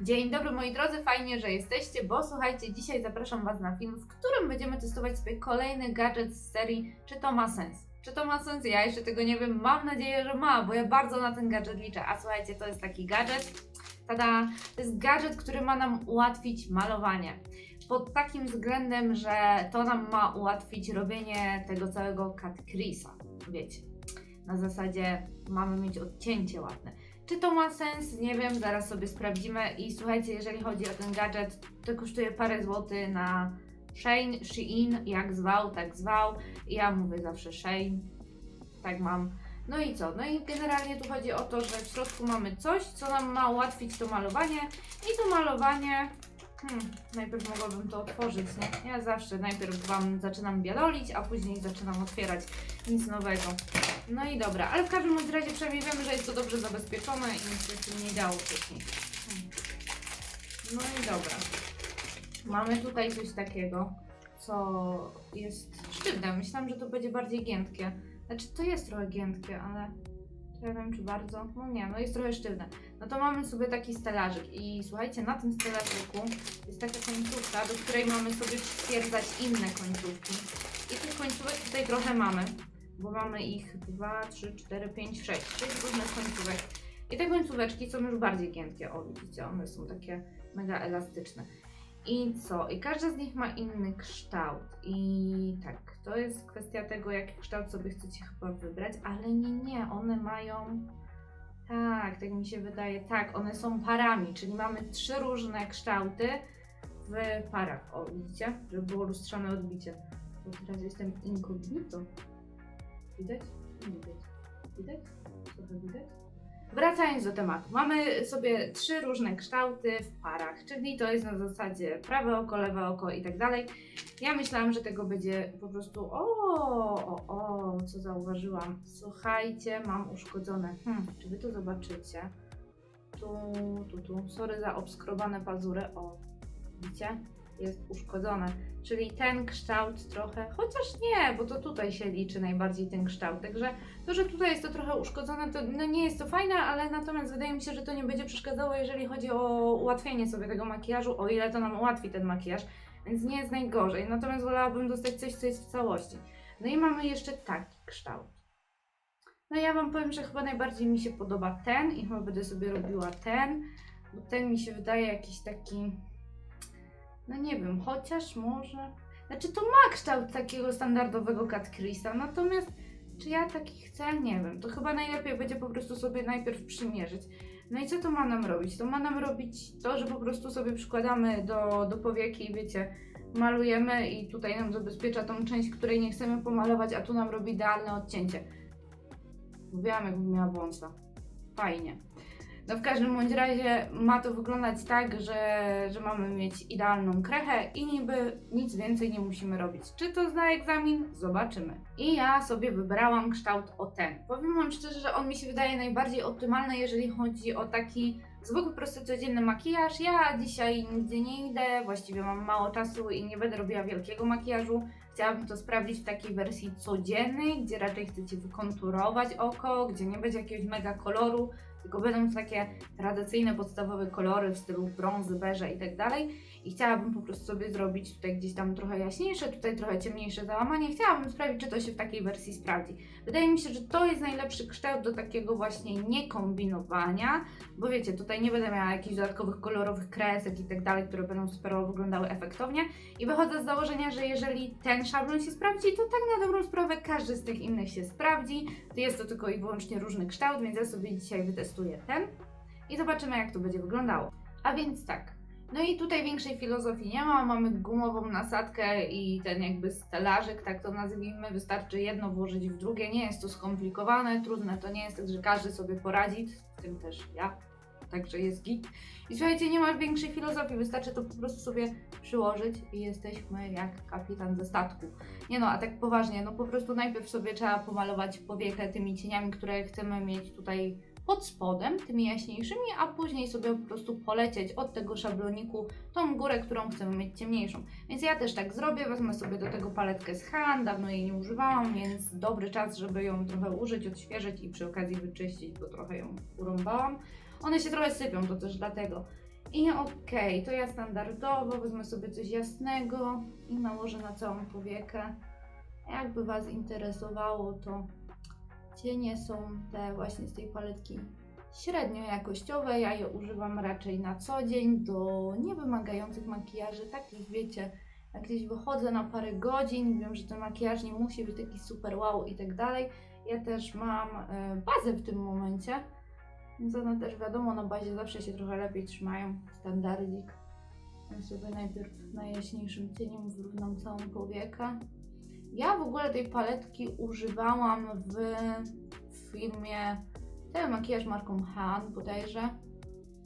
Dzień dobry moi drodzy, fajnie, że jesteście, bo słuchajcie, dzisiaj zapraszam Was na film, w którym będziemy testować sobie kolejny gadżet z serii Czy to ma sens? Czy to ma sens? Ja jeszcze tego nie wiem, mam nadzieję, że ma, bo ja bardzo na ten gadżet liczę. A słuchajcie, to jest taki gadżet, tada, to jest gadżet, który ma nam ułatwić malowanie. Pod takim względem, że to nam ma ułatwić robienie tego całego cut crease'a, wiecie. Na zasadzie mamy mieć odcięcie ładne. Czy to ma sens? Nie wiem, zaraz sobie sprawdzimy. I słuchajcie, jeżeli chodzi o ten gadżet, to kosztuje parę złotych na Shane, Shein, jak zwał, tak zwał. Ja mówię zawsze Shane, tak mam. No i co? No i generalnie tu chodzi o to, że w środku mamy coś, co nam ma ułatwić to malowanie. I to malowanie, hmm, najpierw mogłabym to otworzyć, nie? Ja zawsze najpierw Wam zaczynam bielolić, a później zaczynam otwierać nic nowego. No i dobra, ale w każdym razie przynajmniej wiemy, że jest to dobrze zabezpieczone i nic się z tym nie działo wcześniej. No i dobra. Mamy tutaj coś takiego, co jest sztywne. Myślałam, że to będzie bardziej giętkie. Znaczy, to jest trochę giętkie, ale ja wiem, czy bardzo. No nie, no jest trochę sztywne. No to mamy sobie taki stelażyk i słuchajcie, na tym stelażyku jest taka końcówka, do której mamy sobie przytwierdzać inne końcówki. I tych końcówek tutaj trochę mamy bo mamy ich 2, 3, 4, 5, 6. 6 różnych końcówek. I te końcóweczki są już bardziej giętkie. O, widzicie, one są takie mega elastyczne. I co? I każda z nich ma inny kształt. I tak, to jest kwestia tego, jaki kształt sobie chcecie chyba wybrać, ale nie, nie, one mają. Tak, tak mi się wydaje. Tak, one są parami, czyli mamy trzy różne kształty w parach. O, widzicie? Żeby było lustrzane odbicie. Bo teraz jestem incognito. Widać? Widać. Widać? Trochę widać? Wracając do tematu. Mamy sobie trzy różne kształty w parach, czyli to jest na zasadzie prawe oko, lewe oko i tak dalej. Ja myślałam, że tego będzie po prostu o, o, o, co zauważyłam. Słuchajcie, mam uszkodzone. Hmm, czy wy to zobaczycie? Tu, tu, tu. Sorry za obskrobane pazury. O, widzicie? Jest uszkodzone. Czyli ten kształt trochę, chociaż nie, bo to tutaj się liczy najbardziej ten kształt. Także to, że tutaj jest to trochę uszkodzone, to no nie jest to fajne, ale natomiast wydaje mi się, że to nie będzie przeszkadzało, jeżeli chodzi o ułatwienie sobie tego makijażu, o ile to nam ułatwi ten makijaż, więc nie jest najgorzej. Natomiast wolałabym dostać coś, co jest w całości. No i mamy jeszcze taki kształt. No ja Wam powiem, że chyba najbardziej mi się podoba ten i chyba będę sobie robiła ten, bo ten mi się wydaje jakiś taki no nie wiem, chociaż może. Znaczy to ma kształt takiego standardowego cut crease'a, natomiast czy ja taki chcę? Nie wiem. To chyba najlepiej będzie po prostu sobie najpierw przymierzyć. No i co to ma nam robić? To ma nam robić to, że po prostu sobie przykładamy do, do powieki i wiecie, malujemy i tutaj nam zabezpiecza tą część, której nie chcemy pomalować, a tu nam robi idealne odcięcie. Mówiłam, jakbym miała wąsa. Fajnie. No w każdym bądź razie ma to wyglądać tak, że, że mamy mieć idealną krechę i niby nic więcej nie musimy robić. Czy to zna egzamin? Zobaczymy. I ja sobie wybrałam kształt o ten. Powiem Wam szczerze, że on mi się wydaje najbardziej optymalny, jeżeli chodzi o taki zwykły, prosty, codzienny makijaż. Ja dzisiaj nigdzie nie idę, właściwie mam mało czasu i nie będę robiła wielkiego makijażu. Chciałabym to sprawdzić w takiej wersji codziennej, gdzie raczej chcecie wykonturować oko, gdzie nie będzie jakiegoś mega koloru, tylko będą takie tradycyjne, podstawowe kolory w stylu brązy, beże i tak dalej. I chciałabym po prostu sobie zrobić tutaj gdzieś tam trochę jaśniejsze, tutaj trochę ciemniejsze załamanie. Chciałabym sprawdzić, czy to się w takiej wersji sprawdzi. Wydaje mi się, że to jest najlepszy kształt do takiego właśnie niekombinowania, bo wiecie, tutaj nie będę miała jakichś dodatkowych kolorowych kresek i tak dalej, które będą super wyglądały efektownie. I wychodzę z założenia, że jeżeli ten szablon się sprawdzi, to tak na dobrą sprawę każdy z tych innych się sprawdzi. Jest to tylko i wyłącznie różny kształt, więc ja sobie dzisiaj wytestuję ten i zobaczymy, jak to będzie wyglądało. A więc tak. No i tutaj większej filozofii nie ma, mamy gumową nasadkę i ten jakby stelażyk, tak to nazwijmy, wystarczy jedno włożyć w drugie, nie jest to skomplikowane, trudne. To nie jest, tak że każdy sobie poradzi, tym też ja, także jest git. I słuchajcie, nie ma większej filozofii, wystarczy to po prostu sobie przyłożyć i jesteśmy jak kapitan ze statku. Nie no, a tak poważnie, no po prostu najpierw sobie trzeba pomalować powiekę tymi cieniami, które chcemy mieć tutaj pod spodem, tymi jaśniejszymi, a później sobie po prostu polecieć od tego szabloniku tą górę, którą chcemy mieć ciemniejszą. Więc ja też tak zrobię, wezmę sobie do tego paletkę z Han, dawno jej nie używałam, więc dobry czas, żeby ją trochę użyć, odświeżyć i przy okazji wyczyścić, bo trochę ją urąbałam. One się trochę sypią, to też dlatego. I okej, to ja standardowo wezmę sobie coś jasnego i nałożę na całą powiekę. Jakby Was interesowało, to cienie są te właśnie z tej paletki średnio jakościowe. Ja je używam raczej na co dzień do niewymagających makijaży, takich wiecie, jak gdzieś wychodzę na parę godzin, wiem, że ten makijaż nie musi być taki super wow i tak dalej. Ja też mam e, bazę w tym momencie, więc one też wiadomo, na bazie zawsze się trochę lepiej trzymają, standardzik. Ja sobie najpierw najjaśniejszym cieniem wyrównam całą powiekę. Ja w ogóle tej paletki używałam w filmie ten makijaż marką Han bodajże.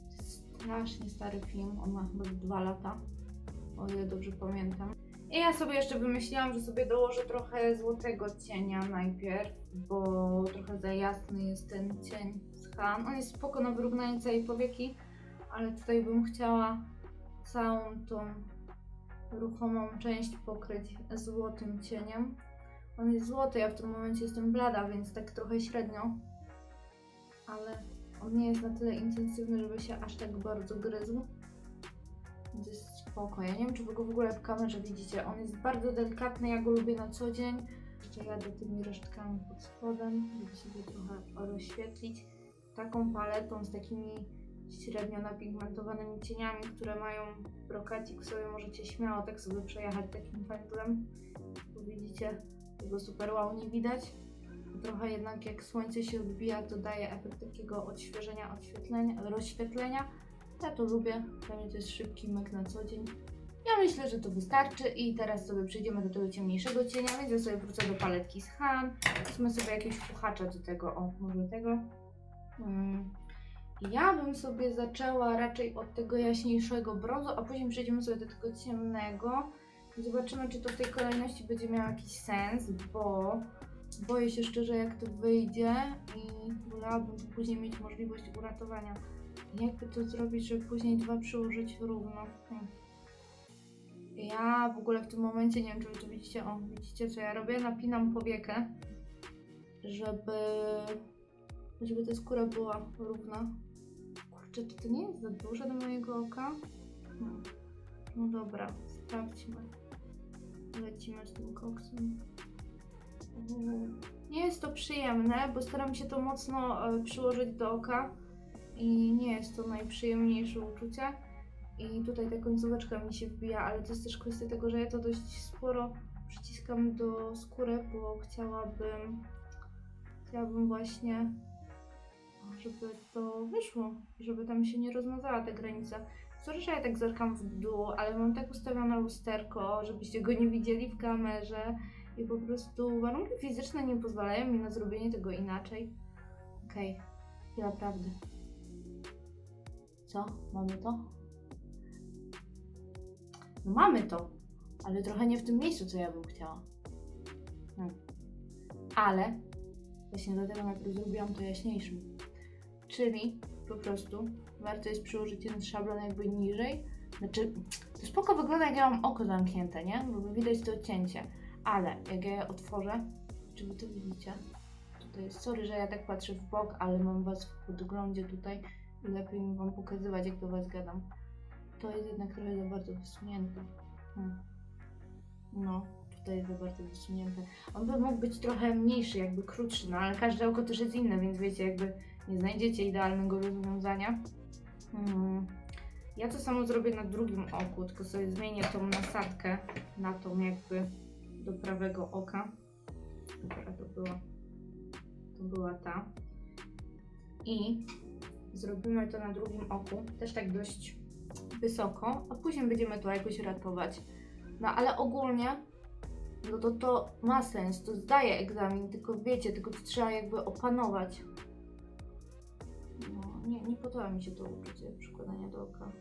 Strasznie stary film, on ma chyba dwa lata, o ile dobrze pamiętam. I ja sobie jeszcze wymyśliłam, że sobie dołożę trochę złotego cienia najpierw, bo trochę za jasny jest ten cień z Han. On jest spoko na wyrównanie całej powieki, ale tutaj bym chciała całą tą ruchomą część pokryć złotym cieniem. On jest złoty, ja w tym momencie jestem blada, więc tak trochę średnio. Ale on nie jest na tyle intensywny, żeby się aż tak bardzo gryzł. Więc jest spoko. Ja nie wiem, czy wy go w ogóle w kamerze widzicie. On jest bardzo delikatny, ja go lubię na co dzień. Jeszcze jadę tymi resztkami pod spodem, żeby sobie trochę rozświetlić. Taką paletą z takimi średnio napigmentowanymi cieniami, które mają brokacik, sobie możecie śmiało tak sobie przejechać takim pędzlem. Bo widzicie, tego super wow nie widać. Trochę jednak jak słońce się odbija, to daje efekt takiego odświeżenia, odświetlenia, rozświetlenia. Ja to lubię, dla mnie to jest szybki myk na co dzień. Ja myślę, że to wystarczy i teraz sobie przejdziemy do tego ciemniejszego cienia, więc ja sobie wrócę do paletki z Han. Wezmę sobie jakiegoś puchacza do tego, o może tego. Mm. Ja bym sobie zaczęła raczej od tego jaśniejszego brązu, a później przejdziemy sobie do tego ciemnego. Zobaczymy, czy to w tej kolejności będzie miało jakiś sens, bo boję się szczerze, jak to wyjdzie i wolałabym później mieć możliwość uratowania. Jakby to zrobić, żeby później dwa przyłożyć równo? Hmm. Ja w ogóle w tym momencie, nie wiem czy wy to widzicie, o widzicie co ja robię? Napinam powiekę, żeby, żeby ta skóra była równa. Czy to nie jest za duże do mojego oka? Hmm. No dobra, sprawdźmy. Lecimy z tym koksem. Nie jest to przyjemne, bo staram się to mocno e, przyłożyć do oka i nie jest to najprzyjemniejsze uczucie. I tutaj ta końcóweczka mi się wbija, ale to jest też kwestia tego, że ja to dość sporo przyciskam do skóry, bo chciałabym, chciałabym właśnie, żeby to wyszło i żeby tam się nie rozmazała ta granica. Sorry, że ja tak zerkam w dół, ale mam tak ustawione lusterko, żebyście go nie widzieli w kamerze i po prostu warunki fizyczne nie pozwalają mi na zrobienie tego inaczej. Okej, prawdy. Co? Mamy to? No mamy to, ale trochę nie w tym miejscu, co ja bym chciała. Hmm. Ale właśnie dlatego najpierw zrobiłam to jaśniejszym. Czyli po prostu warto jest przyłożyć ten szablon jakby niżej. Znaczy, to spoko wygląda jak ja mam oko zamknięte, nie? Bo widać to odcięcie. Ale jak ja je otworzę, czy wy to widzicie? Tutaj sorry, że ja tak patrzę w bok, ale mam was w podglądzie tutaj i lepiej mi wam pokazywać, jak do was gadam. To jest jednak trochę za bardzo wysunięte. Hmm. No, tutaj jest za bardzo wysunięte. On by mógł być trochę mniejszy, jakby krótszy, no ale każde oko też jest inne, więc wiecie, jakby nie znajdziecie idealnego rozwiązania. Hmm. Ja to samo zrobię na drugim oku, tylko sobie zmienię tą nasadkę na tą jakby do prawego oka. Która to była? To była ta. I zrobimy to na drugim oku, też tak dość wysoko, a później będziemy to jakoś ratować. No ale ogólnie, no to to ma sens, to zdaje egzamin, tylko wiecie, tylko to trzeba jakby opanować. No, nie, nie podoba mi się to uczucie przykładania do oka.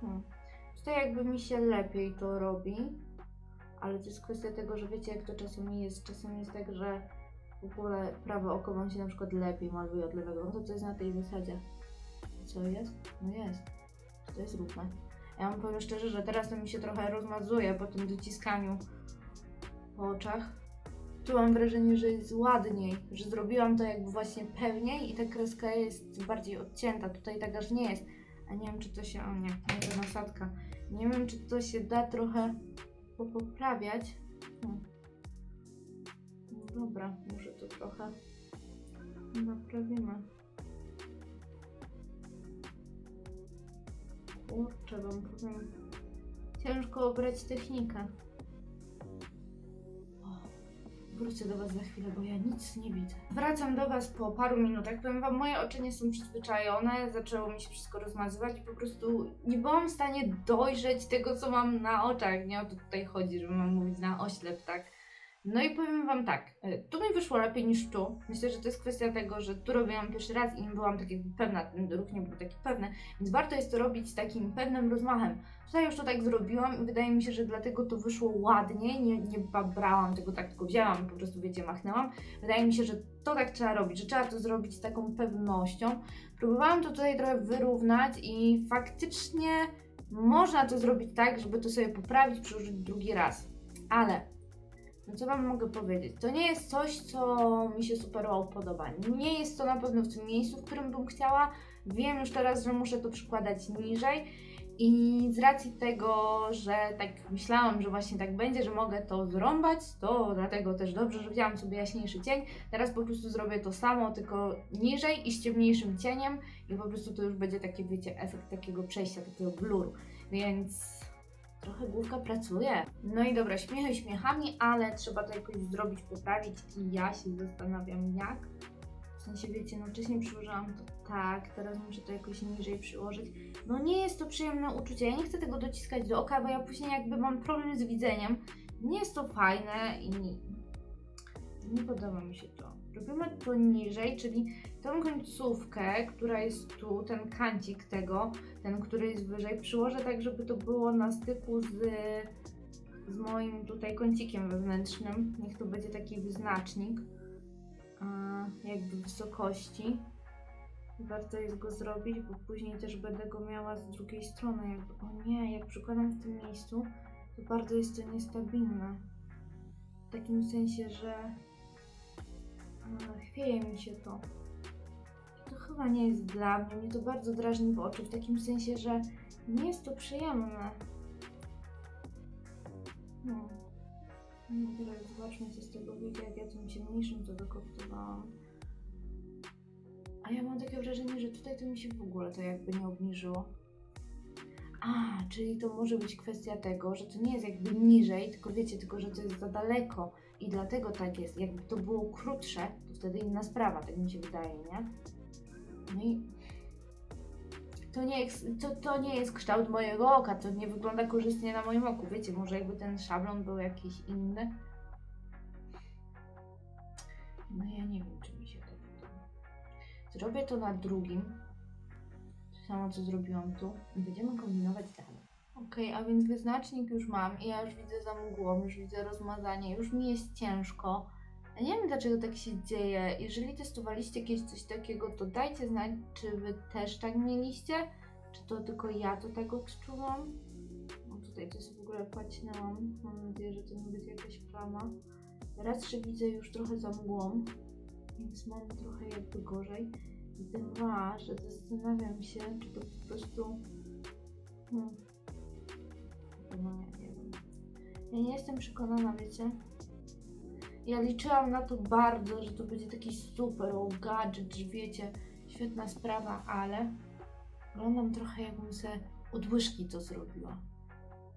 Hmm. Tutaj jakby mi się lepiej to robi, ale to jest kwestia tego, że wiecie jak to czasami jest. Czasem jest tak, że w ogóle prawe oko wam się na przykład lepiej maluje od lewego. No to to jest na tej zasadzie. Co jest? No jest. To jest równe. Ja wam powiem szczerze, że teraz to mi się trochę rozmazuje po tym dociskaniu po oczach. Mam wrażenie, że jest ładniej, że zrobiłam to jakby właśnie pełniej i ta kreska jest bardziej odcięta. Tutaj tak aż nie jest. A nie wiem, czy to się. O nie, nie to nasadka. Nie wiem, czy to się da trochę popoprawiać. Hmm. No dobra, może to trochę naprawimy. Kurczę, wam powiem. Ciężko obrać technikę. Wrócę do Was za chwilę, bo ja nic nie widzę. Wracam do Was po paru minutach. Powiem Wam, moje oczy nie są przyzwyczajone, zaczęło mi się wszystko rozmazywać i po prostu nie byłam w stanie dojrzeć tego, co mam na oczach. Nie o to tutaj chodzi, że mam mówić na oślep, tak? No i powiem Wam tak, y, tu mi wyszło lepiej niż tu. Myślę, że to jest kwestia tego, że tu robiłam pierwszy raz i nie byłam tak pewna, ten ruch nie był taki pewny, więc warto jest to robić z takim pewnym rozmachem. Tutaj już to tak zrobiłam i wydaje mi się, że dlatego to wyszło ładnie, nie, nie babrałam tego tak, tylko wzięłam i po prostu, wiecie, machnęłam. Wydaje mi się, że to tak trzeba robić, że trzeba to zrobić z taką pewnością. Próbowałam to tutaj trochę wyrównać i faktycznie można to zrobić tak, żeby to sobie poprawić, przyłożyć drugi raz. Ale no co Wam mogę powiedzieć? To nie jest coś, co mi się super wow podoba. Nie jest to na pewno w tym miejscu, w którym bym chciała. Wiem już teraz, że muszę to przykładać niżej. I z racji tego, że tak myślałam, że właśnie tak będzie, że mogę to zrąbać, to dlatego też dobrze, że wzięłam sobie jaśniejszy cień. Teraz po prostu zrobię to samo, tylko niżej i z ciemniejszym cieniem i po prostu to już będzie taki, wiecie, efekt takiego przejścia, takiego bluru. Więc trochę główka pracuje. No i dobra, śmiechy śmiechami, ale trzeba to jakoś zrobić, poprawić i ja się zastanawiam jak. W sensie wiecie, no wcześniej przyłożyłam to tak, teraz muszę to jakoś niżej przyłożyć. No nie jest to przyjemne uczucie, ja nie chcę tego dociskać do oka, bo ja później jakby mam problem z widzeniem. Nie jest to fajne i nie, nie podoba mi się to. Robimy to niżej, czyli tą końcówkę, która jest tu, ten kancik tego, ten, który jest wyżej, przyłożę tak, żeby to było na styku z, z moim tutaj kącikiem wewnętrznym. Niech to będzie taki wyznacznik jakby wysokości. Warto jest go zrobić, bo później też będę go miała z drugiej strony. Jakby, o nie, jak przykładam w tym miejscu, to bardzo jest to niestabilne. W takim sensie, że chwieje mi się to. To chyba nie jest dla mnie. Mnie to bardzo drażni w oczy, w takim sensie, że nie jest to przyjemne. No. No teraz zobaczmy, co z tego wyjdzie, jak ja tym ciemniejszym to dokoktowałam. A ja mam takie wrażenie, że tutaj to mi się w ogóle to jakby nie obniżyło. A, czyli to może być kwestia tego, że to nie jest jakby niżej, tylko wiecie, tylko że to jest za daleko i dlatego tak jest. Jakby to było krótsze, to wtedy inna sprawa, tak mi się wydaje, nie? No i to nie, jest, to, to nie jest kształt mojego oka, to nie wygląda korzystnie na moim oku. Wiecie, może jakby ten szablon był jakiś inny. No ja nie wiem, czy mi się to podoba. Zrobię to na drugim. To samo, co zrobiłam tu. I będziemy kombinować dalej. Okej, a więc wyznacznik już mam i ja już widzę za mgłą, już widzę rozmazanie, już mi jest ciężko. Ja nie wiem dlaczego tak się dzieje. Jeżeli testowaliście jakieś coś takiego, to dajcie znać, czy wy też tak mieliście, czy to tylko ja to tak odczuwam. No tutaj coś w ogóle paćnęłam. Mam nadzieję, że to nie będzie jakaś plama. Raz, że widzę już trochę za mgłą, więc mam trochę jakby gorzej. Dwa, że zastanawiam się, czy to po prostu... Hmm. No ja nie wiem. Ja nie jestem przekonana, wiecie? Ja liczyłam na to bardzo, że to będzie taki super o gadżet, że wiecie, świetna sprawa, ale wyglądam trochę jakbym se od łyżki to zrobiła.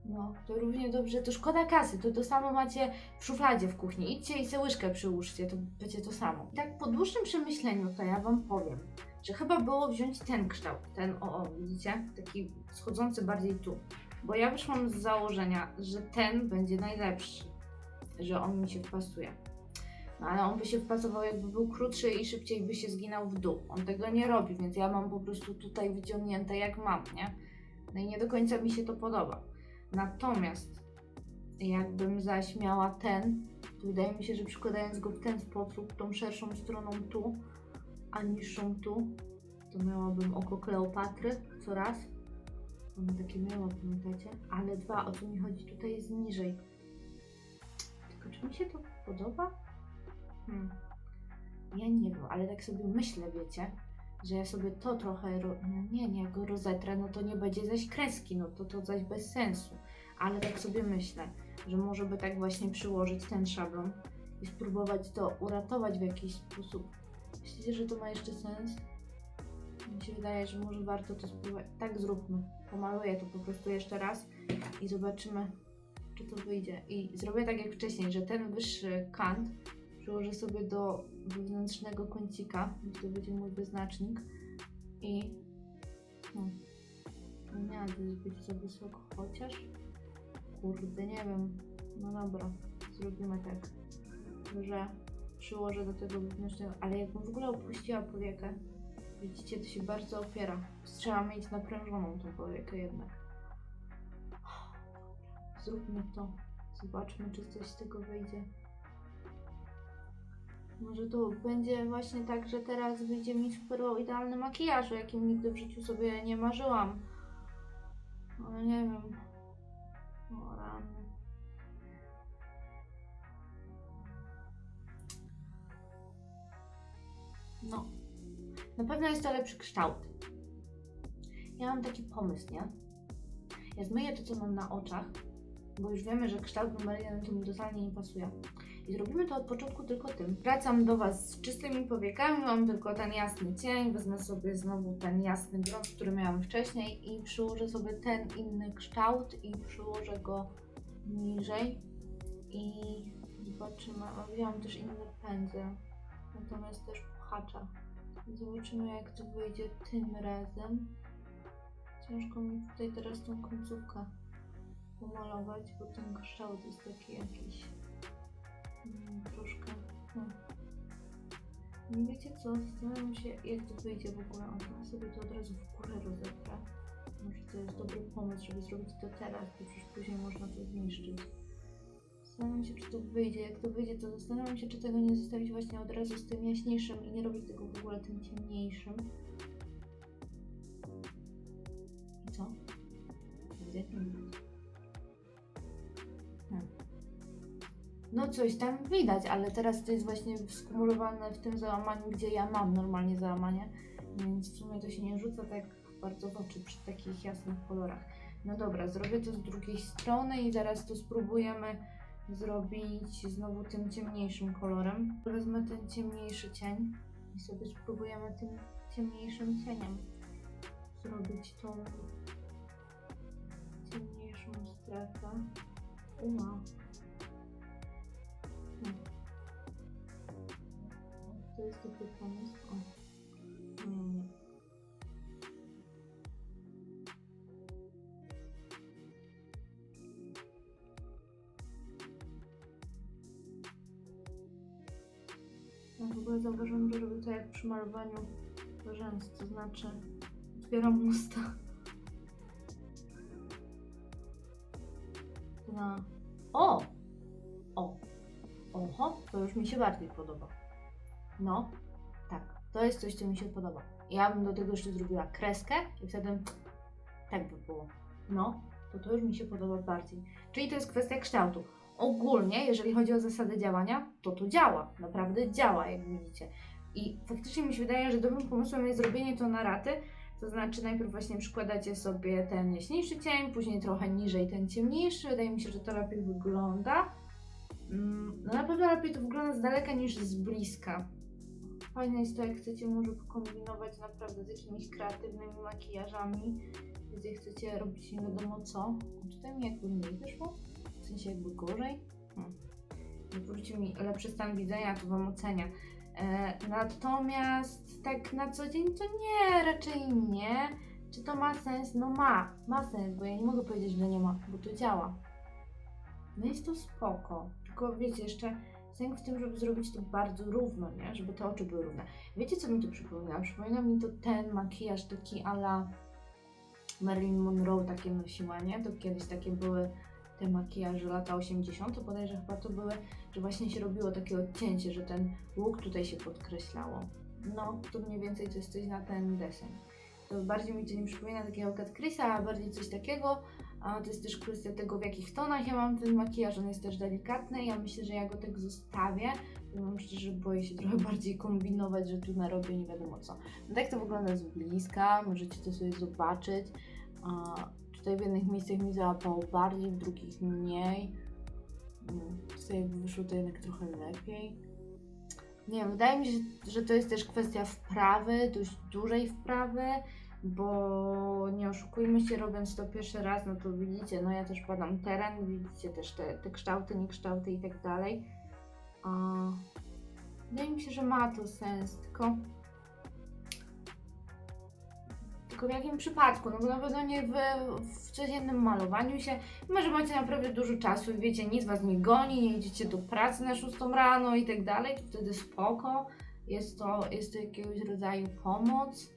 No, to równie dobrze, to szkoda kasy, to to samo macie w szufladzie w kuchni. Idźcie i se łyżkę przyłóżcie, to będzie to samo. I tak po dłuższym przemyśleniu to ja Wam powiem, że chyba było wziąć ten kształt, ten o, o widzicie? Taki schodzący bardziej tu. Bo ja wyszłam z założenia, że ten będzie najlepszy, że on mi się wpasuje. No ale on by się wpasował jakby był krótszy i szybciej by się zginął w dół. On tego nie robi, więc ja mam po prostu tutaj wyciągnięte jak mam, nie? No i nie do końca mi się to podoba. Natomiast jakbym zaś miała ten, to wydaje mi się, że przykładając go w ten sposób, tą szerszą stroną tu, a niższą tu, to miałabym oko Kleopatry, co raz. Takie miała, pamiętacie? Ale dwa, o co mi chodzi, tutaj jest niżej. Czy mi się to podoba? Hmm. Ja nie wiem, ale tak sobie myślę, wiecie, że ja sobie to trochę, ro... no nie, nie, jak go rozetrę, no to nie będzie zaś kreski, no to to zaś bez sensu. Ale tak sobie myślę, że może by tak właśnie przyłożyć ten szablon i spróbować to uratować w jakiś sposób. Myślicie, że to ma jeszcze sens? Mi się wydaje, że może warto to spróbować. Tak zróbmy. Pomaluję to po prostu jeszcze raz i zobaczymy, czy to wyjdzie. I zrobię tak jak wcześniej, że ten wyższy kant przyłożę sobie do wewnętrznego kącika, to będzie mój wyznacznik i no, nie miała gdzieś być za wysoko, chociaż kurde, nie wiem, no dobra, zrobimy tak, że przyłożę do tego wewnętrznego, ale jakbym w ogóle opuściła powiekę, widzicie, to się bardzo opiera, trzeba mieć naprężoną tą powiekę jednak. Zróbmy to, zobaczmy, czy coś z tego wyjdzie. Może to będzie właśnie tak, że teraz wyjdzie mi super idealny makijaż, o jakim nigdy w życiu sobie nie marzyłam. Ale nie wiem. O rany. No. Na pewno jest to lepszy kształt. Ja mam taki pomysł, nie? Ja zmyję to, co mam na oczach, bo już wiemy, że kształt numer jeden to mi totalnie nie pasuje. I zrobimy to od początku tylko tym. Wracam do Was z czystymi powiekami, mam tylko ten jasny cień, wezmę sobie znowu ten jasny brąz, który miałam wcześniej i przyłożę sobie ten inny kształt i przyłożę go niżej i zobaczymy, a wziąłam też inny pędzel, natomiast też puchacza. Zobaczymy jak to wyjdzie tym razem. Ciężko mi tutaj teraz tą końcówkę pomalować, bo ten kształt jest taki jakiś mm, troszkę. No. Nie wiecie co? Zastanawiam się, jak to wyjdzie w ogóle. O, to ja sobie to od razu w górę rozetrę. Może to jest dobry pomysł, żeby zrobić to teraz, bo przecież później można to zniszczyć. Zastanawiam się, czy to wyjdzie. Jak to wyjdzie, to zastanawiam się, czy tego nie zostawić właśnie od razu z tym jaśniejszym i nie robić tego w ogóle tym ciemniejszym. I co? Gdzie to No coś tam widać, ale teraz to jest właśnie skumulowane w tym załamaniu, gdzie ja mam normalnie załamanie, więc w sumie to się nie rzuca tak bardzo w oczy przy takich jasnych kolorach. No dobra, zrobię to z drugiej strony i zaraz to spróbujemy zrobić znowu tym ciemniejszym kolorem. Wezmę ten ciemniejszy cień i sobie spróbujemy tym ciemniejszym cieniem zrobić tą ciemniejszą strefę. Uma. To jest dobry pomysł. O. Nie. Ja w ogóle zauważyłam, że robię to jak przy malowaniu rzęs, to znaczy otwieram usta. Na... O! O! Oho, to już mi się bardziej podoba. No, tak, to jest coś, co mi się podoba. Ja bym do tego jeszcze zrobiła kreskę i wtedy tak by było. No, to to już mi się podoba bardziej. Czyli to jest kwestia kształtu. Ogólnie, jeżeli chodzi o zasady działania, to to działa. Naprawdę działa, jak widzicie. I faktycznie mi się wydaje, że dobrym pomysłem jest zrobienie to na raty. To znaczy najpierw właśnie przykładacie sobie ten jaśniejszy cień, później trochę niżej ten ciemniejszy. Wydaje mi się, że to lepiej wygląda. Mm, No na pewno lepiej to wygląda z daleka niż z bliska. Fajne jest to, jak chcecie może kombinować naprawdę z jakimiś kreatywnymi makijażami, gdzie chcecie robić nie wiadomo co. Tutaj mi jakby mniej wyszło, w sensie jakby gorzej. Hmm. Wróci mi lepszy stan widzenia, to Wam ocenia. E, natomiast tak na co dzień to nie, raczej nie. Czy to ma sens? No ma, ma sens, bo ja nie mogę powiedzieć, że nie ma, bo to działa. No jest to spoko. Tylko wiecie, jeszcze sęk w tym, żeby zrobić to bardzo równo, nie? Żeby te oczy były równe. Wiecie, co mi to przypomina? Przypomina mi to ten makijaż taki ala Marilyn Monroe takie nosiła, nie? To kiedyś takie były te makijaże lata 80. Bodajże chyba to były, że właśnie się robiło takie odcięcie, że ten łuk tutaj się podkreślało. No, to mniej więcej to jest coś na ten deseń. To bardziej mi to nie przypomina takiego Cat Chrisa, a bardziej coś takiego, to jest też kwestia tego, w jakich tonach ja mam ten makijaż. On jest też delikatny. Ja myślę, że ja go tak zostawię. Powiem szczerze, boję się trochę bardziej kombinować, że tu narobię nie wiadomo co. No tak to wygląda z bliska. Możecie to sobie zobaczyć. Tutaj w jednych miejscach mi załapało bardziej, w drugich mniej. Mm, Tutaj wyszło to jednak trochę lepiej. Nie wydaje mi się, że to jest też kwestia wprawy, dość dużej wprawy, bo nie oszukujmy się, robiąc to pierwszy raz, no to widzicie, no ja też padam teren, widzicie też te, te kształty, niekształty i tak dalej. Wydaje mi się, że ma to sens, tylko tylko w jakim przypadku? No bo na pewno nie w, w codziennym malowaniu się. Może macie naprawdę dużo czasu i wiecie, nic was nie goni, nie idziecie do pracy na 6 rano i tak dalej, to wtedy spoko. Jest to, jest to jakiegoś rodzaju pomoc.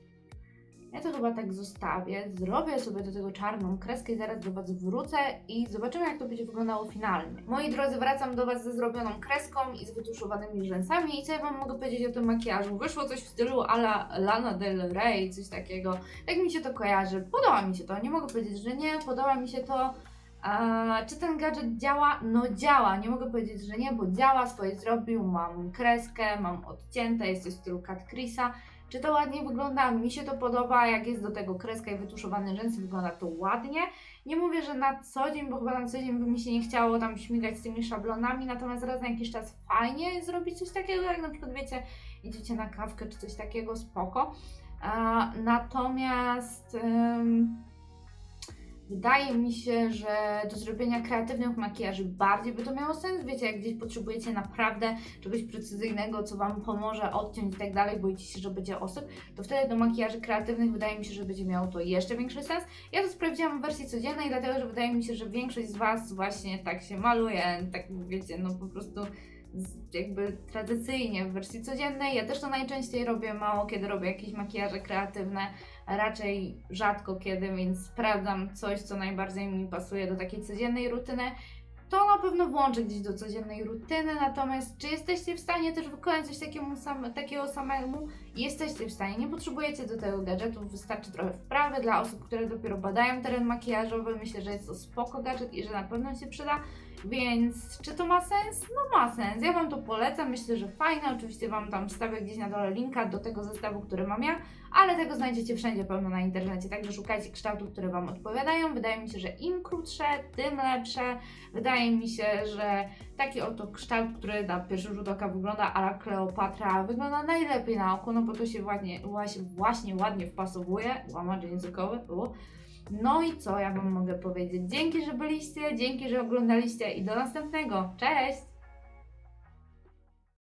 Ja to chyba tak zostawię, zrobię sobie do tego czarną kreskę i zaraz do Was wrócę i zobaczymy jak to będzie wyglądało finalnie. Moi drodzy, wracam do Was ze zrobioną kreską i z wytuszowanymi rzęsami i co ja Wam mogę powiedzieć o tym makijażu? Wyszło coś w stylu ala Lana Del Rey, coś takiego. Tak mi się to kojarzy. Podoba mi się to, nie mogę powiedzieć, że nie, podoba mi się to. A, czy ten gadżet działa? No działa, nie mogę powiedzieć, że nie, bo działa, swoje zrobił, mam kreskę, mam odcięte, jest w stylu Cat Chrisa. Czy to ładnie wygląda? Mi się to podoba, jak jest do tego kreska i wytuszowane rzęsy, wygląda to ładnie. Nie mówię, że na co dzień, bo chyba na co dzień by mi się nie chciało tam śmigać z tymi szablonami, natomiast raz na jakiś czas fajnie zrobić coś takiego, jak na przykład wiecie, idziecie na kawkę czy coś takiego, spoko. Natomiast wydaje mi się, że do zrobienia kreatywnych makijaży bardziej by to miało sens. Wiecie, jak gdzieś potrzebujecie naprawdę czegoś precyzyjnego, co Wam pomoże odciąć i tak dalej, boicie się, że będzie osób, to wtedy do makijaży kreatywnych wydaje mi się, że będzie miało to jeszcze większy sens. Ja to sprawdziłam w wersji codziennej, dlatego że wydaje mi się, że większość z Was właśnie tak się maluje, tak wiecie, no po prostu jakby tradycyjnie w wersji codziennej. Ja też to najczęściej robię, mało kiedy robię jakieś makijaże kreatywne, raczej rzadko kiedy, więc sprawdzam coś, co najbardziej mi pasuje do takiej codziennej rutyny. To na pewno włączę gdzieś do codziennej rutyny, natomiast czy jesteście w stanie też wykonać coś takiemu same, takiego samemu? Jesteście w stanie, nie potrzebujecie do tego gadżetu, wystarczy trochę wprawy dla osób, które dopiero badają teren makijażowy. Myślę, że jest to spoko gadżet i że na pewno się przyda. Więc czy to ma sens? No ma sens. Ja Wam to polecam, myślę, że fajne. Oczywiście Wam tam wstawię gdzieś na dole linka do tego zestawu, który mam ja, ale tego znajdziecie wszędzie pełno na internecie, także szukajcie kształtów, które Wam odpowiadają. Wydaje mi się, że im krótsze, tym lepsze. Wydaje mi się, że taki oto kształt, który na pierwszy rzut oka wygląda ala Kleopatra, wygląda najlepiej na oku, no bo to się właśnie, właśnie, właśnie ładnie wpasowuje. Łamacz językowy, było. No i co ja Wam mogę powiedzieć? Dzięki, że byliście, dzięki, że oglądaliście i do następnego. Cześć!